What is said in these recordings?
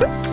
응?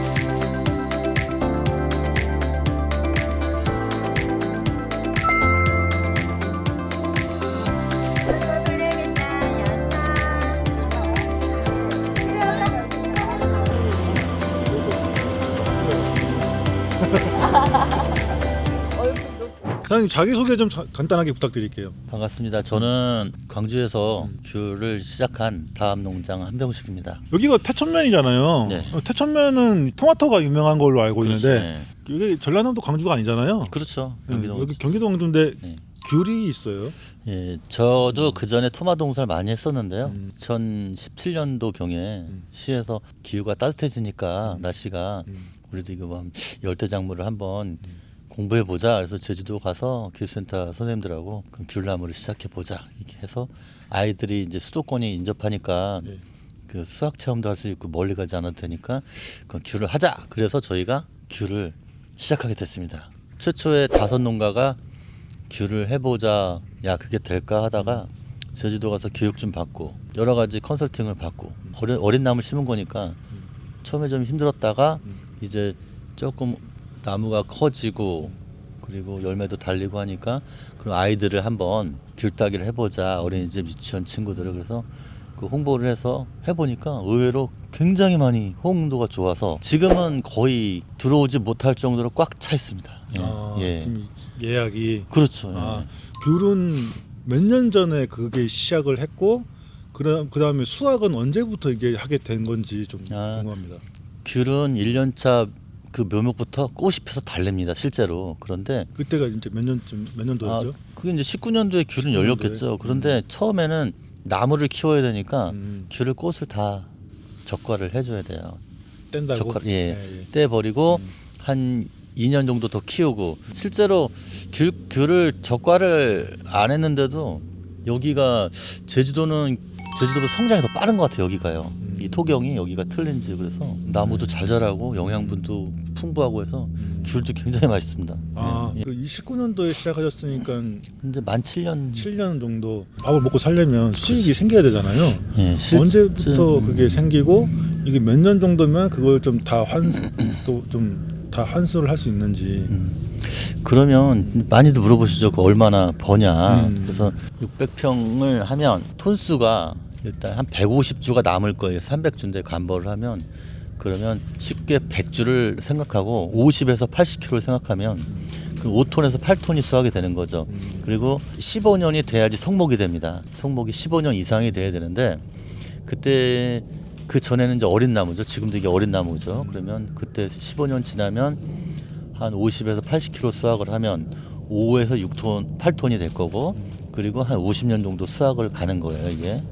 사장님 자기 소개 좀 자- 간단하게 부탁드릴게요. 반갑습니다. 저는 광주에서 귤을 시작한 다음 농장 한병식입니다. 여기가 태천면이잖아요. 네. 어, 태천면은 토마토가 유명한 걸로 알고 있는데 네. 이게 전라남도 광주가 아니잖아요. 그렇죠. 네, 경기도 여기 경기도 광주인데 네. 귤이 있어요. 예, 저도 그 전에 토마동사를 많이 했었는데요. 음. 2017년도 경에 시에서 기후가 따뜻해지니까 날씨가 우리도 이거 뭐 열대 작물을 한번 공부해 보자. 그래서 제주도 가서 기술센터 선생님들하고 그 귤나무를 시작해 보자. 이렇게 해서 아이들이 이제 수도권이 인접하니까 네. 그 수학 체험도 할 수 있고 멀리 가지 않아도 되니까 그 귤을 하자. 그래서 저희가 귤을 시작하게 됐습니다. 최초에 다섯 농가가 귤을 해보자. 야 그게 될까 하다가 제주도 가서 교육 좀 받고 여러 가지 컨설팅을 받고 어린, 어린 나무 심은 거니까 처음에 좀 힘들었다가 이제 조금 나무가 커지고 그리고 열매도 달리고 하니까 그럼 아이들을 한번 귤 따기를 해보자 어린이집 유치원 친구들을 그래서 그 홍보를 해서 해보니까 의외로 굉장히 많이 호응도가 좋아서 지금은 거의 들어오지 못할 정도로 꽉 차 있습니다. 예. 아, 예. 예약이 그렇죠. 예. 아, 귤은 몇 년 전에 그게 시작을 했고 그다음 그다음에 수확은 언제부터 이게 하게 된 건지 좀 아. 궁금합니다. 귤은 1년차 그 묘목부터 꽃이 펴서 달립니다 실제로 그런데 그때가 이제 몇 년쯤 몇 아, 년도였죠? 그게 이제 19년도에 귤은 19년도에? 열렸겠죠 그런데 처음에는 나무를 키워야 되니까 음. 귤을 꽃을 다 적과를 해줘야 돼요 뗀다고. 적과 예, 예, 예. 떼 버리고 한 2년 정도 더 키우고 실제로 귤 귤을 적과를 안 했는데도 여기가 제주도는 제주도로 성장이 더 빠른 것 같아요 여기가요 음. 이 토경이 여기가 틀린지 그래서 나무도 잘 자라고 영양분도 풍부하고 해서 귤도 굉장히 맛있습니다 아, 예, 예. 그 29년도에 시작하셨으니까 이제 만 7년 7년 정도 밥을 먹고 살려면 수익이 생겨야 되잖아요. 예, 실제- 언제부터 음, 그게 생기고 이게 몇 년 정도면 그걸 좀 다 환수 또좀 다 환수를 할 수 있는지. 그러면 많이들 물어보시죠. 그 얼마나 버냐. 음. 그래서 600평을 하면 톤수가 일단 한 150주가 남을 거예요. 300주인데 간벌을 하면 그러면 쉽게 100주를 생각하고 50에서 80kg를 생각하면 그 5톤에서 8톤이 수확이 되는 거죠. 그리고 15년이 돼야지 성목이 됩니다. 성목이 15년 이상이 돼야 되는데 그때 그 전에는 이제 어린 나무죠. 지금도 이게 어린 나무죠. 그러면 그때 15년 지나면 한 50에서 80kg 수확을 하면 5에서 6톤, 8톤이 될 거고 그리고 한 50년 정도 수확을 가는 거예요. 이게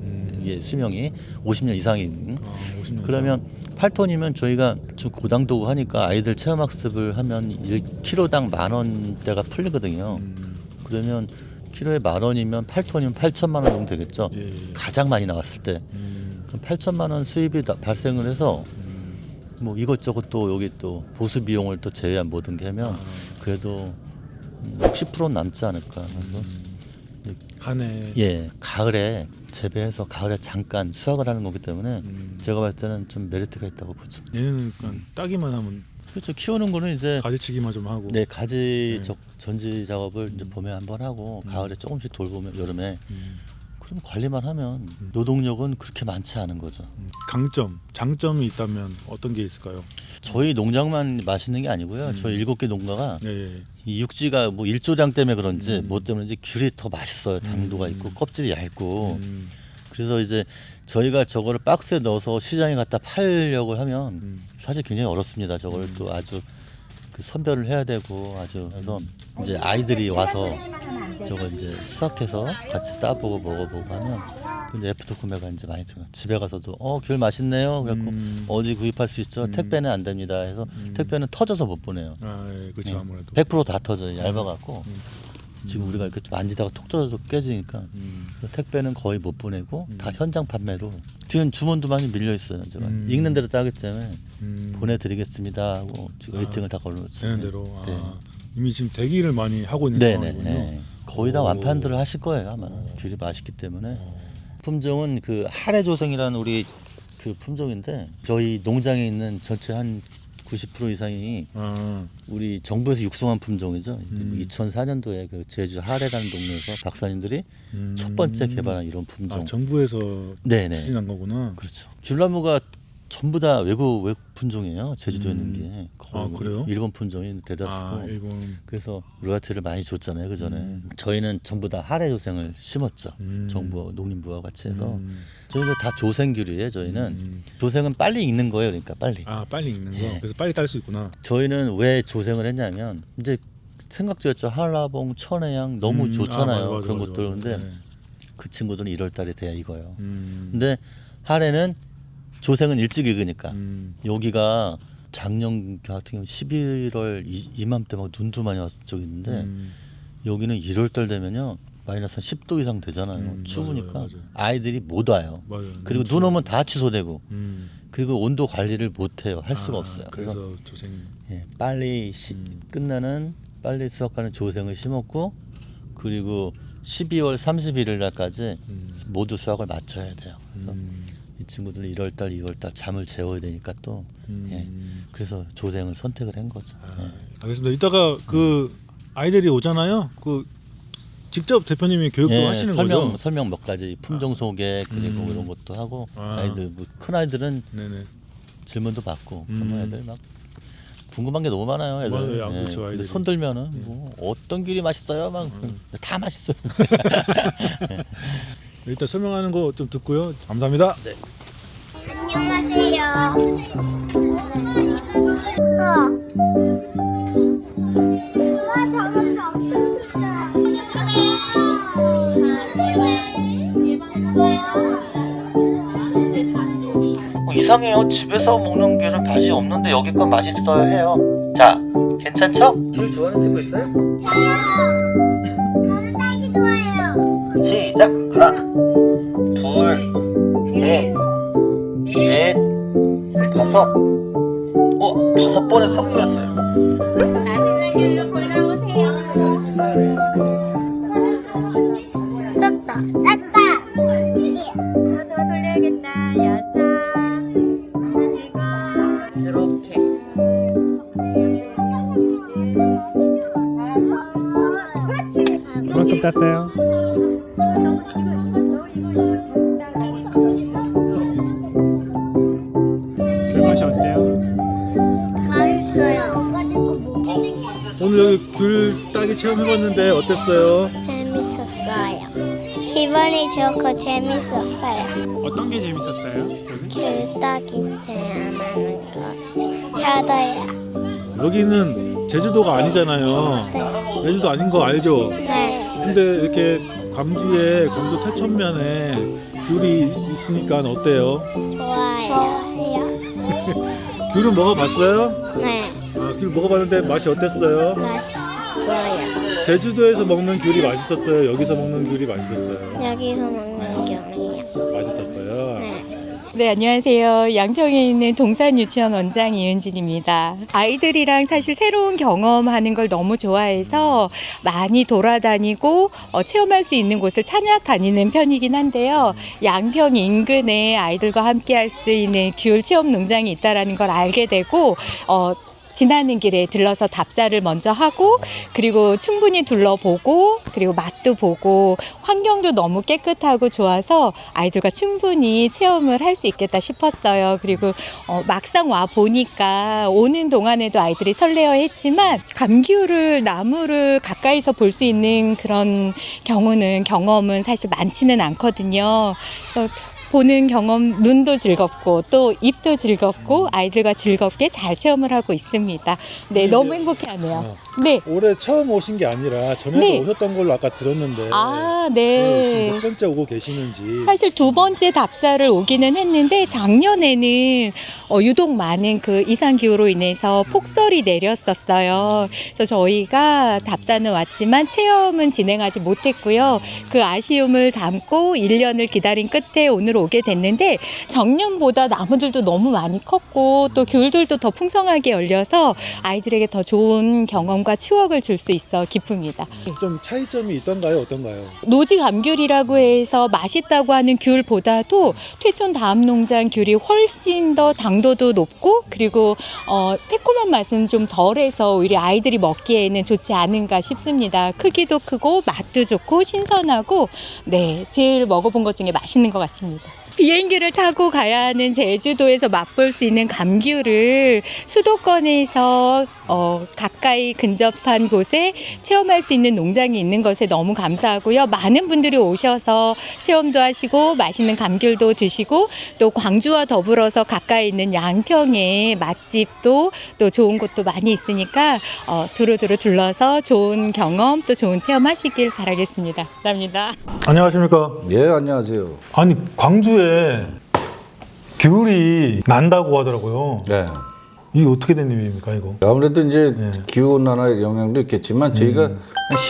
이게 수명이 50년 이상인. 아, 50년 그러면 8톤이면 저희가 좀 고당도고 하니까 아이들 체험학습을 하면 1kg당 만 원대가 풀리거든요. 음, 그러면 키로에 만 원이면 8톤이면 8천만 원 정도 되겠죠. 예, 예. 가장 많이 나왔을 때. 음, 그럼 8천만 원 수입이 다- 발생을 해서 뭐 이것저것 또 여기 또 보수 비용을 또 제외한 모든 게 하면 그래도 60%는 남지 않을까. 그래서 한해 예 가을에 재배해서 가을에 잠깐 수확을 하는 거기 때문에 음. 제가 봤을 때는 좀 메리트가 있다고 보죠. 얘는 그냥 따기만 하면 그렇죠. 키우는 거는 이제 가지치기만 좀 하고. 네 가지 네. 적, 전지 작업을 이제 봄에 한번 하고 가을에 조금씩 돌보면 여름에 음, 그럼 관리만 하면 노동력은 그렇게 많지 않은 거죠. 음. 강점, 장점이 있다면 어떤 게 있을까요? 저희 농장만 맛있는 게 아니고요. 음. 저희 일곱 개 농가가 예, 예. 이 육지가 뭐 일조장 때문에 그런지 음. 뭐 때문인지 귤이 더 맛있어요. 당도가 있고 껍질이 얇고. 음, 그래서 이제 저희가 저거를 박스에 넣어서 시장에 갖다 팔려고 하면 음. 사실 굉장히 어렵습니다. 저걸 또 아주 그 선별을 해야 되고 아주 그래서 이제 아이들이 와서 저걸 이제 수확해서 같이 따보고 먹어보고 하면 근데 애프터 구매가 이제 많이 들어요. 집에 가서도 어 귤 맛있네요. 그래갖고 음. 어디 구입할 수 있죠? 택배는 안 됩니다. 해서 택배는 터져서 못 보내요. 아, 예, 그렇죠 네. 아무래도. 100%다 터져요. 얇아갖고 지금 우리가 이렇게 만지다가 톡 떨어져 깨지니까 음. 택배는 거의 못 보내고 다 현장 판매로 지금 주문도 많이 밀려 있어요. 제가 음. 읽는 대로 따기 때문에 음, 보내드리겠습니다 하고 지금 웨이팅을 다 걸어놓죠. 되는 대로 아, 네. 이미 지금 대기를 많이 하고 있는 네네. 상황이군요. 네. 거의 다 오. 완판들을 하실 거예요 아마 귤이 맛있기 때문에 품종은 그 하레조생이라는 우리 그 품종인데 저희 농장에 있는 전체 한 90% 이상이 아, 우리 정부에서 육성한 품종이죠. 음. 2004년도에 그 제주 하래라는 동네에서 박사님들이 음. 첫 번째 개발한 이런 품종. 아, 정부에서 네네. 추진한 거구나. 그렇죠. 귤나무가 전부 다 외국 외국 품종이에요. 제주도에 있는 게 거의 아, 뭐 그래요? 일본 품종이 대다수고. 아, 일본. 그래서 로얄티를 많이 줬잖아요. 그 전에 저희는 전부 다 하래 조생을 심었죠. 음. 정부 농림부와 같이 해서 음. 저희는 다 조생귤이에요. 저희는 음. 조생은 빨리 익는 거예요. 그러니까 빨리. 아, 빨리 익는 거. 예. 그래서 빨리 딸 수 있구나. 저희는 왜 조생을 했냐면 이제 생각지었죠. 한라봉, 천혜향 너무 음, 좋잖아요. 아, 맞아, 맞아, 그런 맞아, 것들 맞아. 근데 네. 그 친구들은 1월 달에 돼야 익어요. 음. 근데 하래는 조생은 일찍 익으니까 음. 여기가 작년 같은 경우 11월 이, 이맘때 막 눈도 많이 왔을 있는데 음. 여기는 1월 달 되면요 마이너스 한 10도 이상 되잖아요. 음, 추우니까 맞아요, 맞아요. 아이들이 못 와요. 맞아요. 그리고. 눈 오면 다 취소되고 음. 그리고 온도 관리를 못 해요. 할 수가 아, 없어요. 그래서 그래서 조생. 예, 빨리 시, 음. 끝나는 빨리 수확하는 조생을 심었고 그리고 12월 31일 날까지 음. 모두 수확을 마쳐야 돼요. 그래서 음. 이 친구들 1월 달, 2월 달 잠을 재워야 되니까 또 음. 예. 그래서 조생을 선택을 한 거죠. 아, 예. 알겠습니다. 이따가 그 아이들이 오잖아요. 그 직접 대표님이 교육도 예, 하시는 설명 거죠? 아. 설명 몇 가지 품종 소개 그리고 음. 이런 것도 하고 아. 아 이들 뭐큰 아이들은 네네. 질문도 받고 음. 그러면 애들 막 궁금한 게 너무 많아요. 애들. 맞아요. 아, 그렇죠, 근데 아이들이. 음. 손 들면은 뭐 어떤 귤이 맛있어요? 막 다 맛있어요. 일단 설명하는 거 좀 듣고요. 감사합니다. 네. 안녕하세요. 어. 이상해요. 집에서 먹는 귤은 맛이 없는데 여기 건 맛있어요 해요. 자, 괜찮죠? 귤 좋아하는 친구 있어요? 저는 딸기 좋아해요. 시작. 하나, 둘, 셋, 넷, 다섯. 어, 다섯 번에 성공했어요. 맛있는 길로 골라오세요. 땄다. 땄다. 하나 더 돌려야겠다. 여섯, 일곱, 이렇게. 그만큼 땄어요. 오늘 여기 귤 따기 체험해봤는데 어땠어요? 재밌었어요. 기분이 좋고 재밌었어요. 어떤 게 재밌었어요? 귤 따기 체험하는 거. 저도요. 여기는 제주도가 아니잖아요. 네. 제주도 아닌 거 알죠? 네. 근데 이렇게 광주에 광주 태천면에 귤이 있으니까 어때요? 좋아요. 좋아요. 귤은 먹어봤어요? 네. 아, 귤 먹어봤는데 맛이 어땠어요? 맛있어요. 제주도에서 먹는 귤이 맛있었어요. 여기서 먹는 귤이 맛있었어요. 여기서 먹는 귤이요. 맛있었어요. 네. 네, 안녕하세요. 양평에 있는 동산유치원 원장 이은진입니다. 아이들이랑 사실 새로운 경험하는 걸 너무 좋아해서 많이 돌아다니고 어, 체험할 수 있는 곳을 찾아 다니는 편이긴 한데요. 양평 인근에 아이들과 함께 할 수 있는 귤 체험 농장이 있다라는 걸 알게 되고 어, 지나는 길에 들러서 답사를 먼저 하고 그리고 충분히 둘러보고 그리고 맛도 보고 환경도 너무 깨끗하고 좋아서 아이들과 충분히 체험을 할 수 있겠다 싶었어요. 그리고 어, 막상 와 보니까 오는 동안에도 아이들이 설레어 했지만 감귤을 나무를 가까이서 볼 수 있는 그런 경우는 경험은 사실 많지는 않거든요. 그래서 보는 경험 눈도 즐겁고 또 입도 즐겁고 아이들과 즐겁게 잘 체험을 하고 있습니다. 네, 너무 행복해하네요. 네. 올해 처음 오신 게 아니라 전에도 네. 오셨던 걸로 아까 들었는데 아, 네, 지금 네. 몇 번째 오고 계시는지 사실 두 번째 답사를 오기는 했는데 작년에는 어, 유독 많은 그 이상 기후로 인해서 폭설이 내렸었어요. 그래서 저희가 답사는 왔지만 체험은 진행하지 못했고요. 그 아쉬움을 담고 1년을 기다린 끝에 오늘 오게 됐는데 정년보다 나무들도 너무 많이 컸고 또 귤들도 더 풍성하게 열려서 아이들에게 더 좋은 경험과 추억을 줄 수 있어 기쁩니다. 좀 차이점이 있던가요? 어떤가요? 노지 감귤이라고 해서 맛있다고 하는 귤보다도 퇴촌 다음 농장 귤이 훨씬 더 당도도 높고 그리고 어, 새콤한 맛은 좀 덜해서 오히려 아이들이 먹기에는 좋지 않은가 싶습니다. 크기도 크고 맛도 좋고 신선하고 네 제일 먹어본 것 중에 맛있는 것 같습니다. 비행기를 타고 가야 하는 제주도에서 맛볼 수 있는 감귤을 수도권에서 어, 가까이 근접한 곳에 체험할 수 있는 농장이 있는 것에 너무 감사하고요. 많은 분들이 오셔서 체험도 하시고 맛있는 감귤도 드시고 또 광주와 더불어서 가까이 있는 양평에 맛집도 또 좋은 곳도 많이 있으니까 어, 두루두루 둘러서 좋은 경험 또 좋은 체험하시길 바라겠습니다. 감사합니다. 안녕하십니까? 예, 안녕하세요. 아니 광주에 귤이 난다고 하더라고요. 네. 이게 어떻게 된 일입니까 이거? 아무래도 이제 네. 기후온난화의 영향도 있겠지만 저희가 한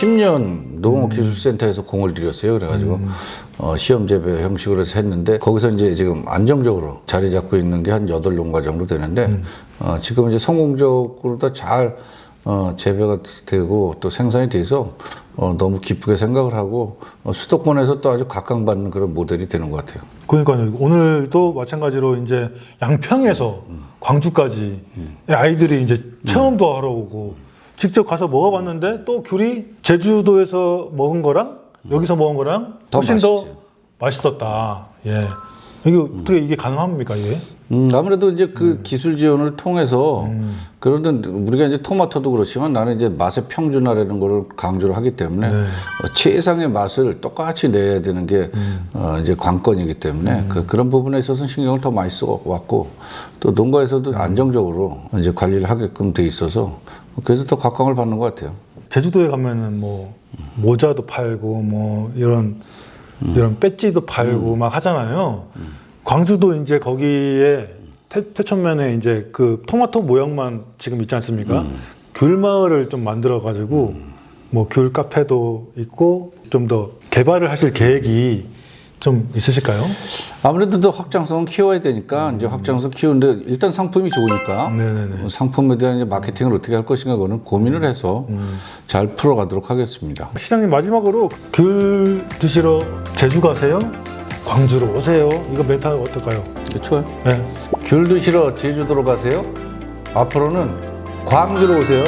10년 농업기술센터에서 공을 들였어요. 그래가지고 어, 시험 재배 형식으로 해서 했는데 거기서 이제 지금 안정적으로 자리 잡고 있는 게 한 여덟 농가 정도 되는데 어, 지금 이제 성공적으로 다 잘 어, 재배가 되고 또 생산이 돼서 어, 너무 기쁘게 생각을 하고 어, 수도권에서 또 아주 각광받는 그런 모델이 되는 것 같아요. 그러니까요. 오늘도 마찬가지로 이제 양평에서 광주까지 아이들이 이제 체험도 하러 오고 직접 가서 먹어봤는데 또 귤이 제주도에서 먹은 거랑 여기서 먹은 거랑 더 훨씬 더 맛있지. 맛있었다. 예. 이게 어떻게 이게 가능합니까 이게? 음, 아무래도 이제 그 기술 지원을 통해서 그러든 우리가 이제 토마토도 그렇지만 나는 이제 맛의 평준화라는 거를 강조를 하기 때문에 네. 어, 최상의 맛을 똑같이 내야 되는 게 어, 이제 관건이기 때문에 그, 그런 부분에 있어서 신경을 더 많이 써 왔고 또 농가에서도 안정적으로 이제 관리를 하게끔 돼 있어서 그래서 더 각광을 받는 것 같아요. 제주도에 가면은 뭐 모자도 팔고 뭐 이런 이런 배지도 팔고 막 하잖아요. 광주도 이제 거기에 태, 태천면에 이제 그 토마토 모양만 지금 있지 않습니까? 귤 마을을 좀 만들어 가지고 뭐 귤 카페도 있고 좀 더 개발을 하실 계획이 좀 있으실까요? 아무래도 더 확장성은 키워야 되니까 이제 확장성 키우는데 일단 상품이 좋으니까 네네네. 어, 상품에 대한 이제 마케팅을 어떻게 할 것인가 그거는 고민을 해서 잘 풀어가도록 하겠습니다. 시장님 마지막으로 귤 드시러 제주 가세요? 광주로 오세요? 이거 멘트 어떨까요? 네, 좋아요. 네. 귤 드시러 제주도로 가세요. 앞으로는 광주로 오세요.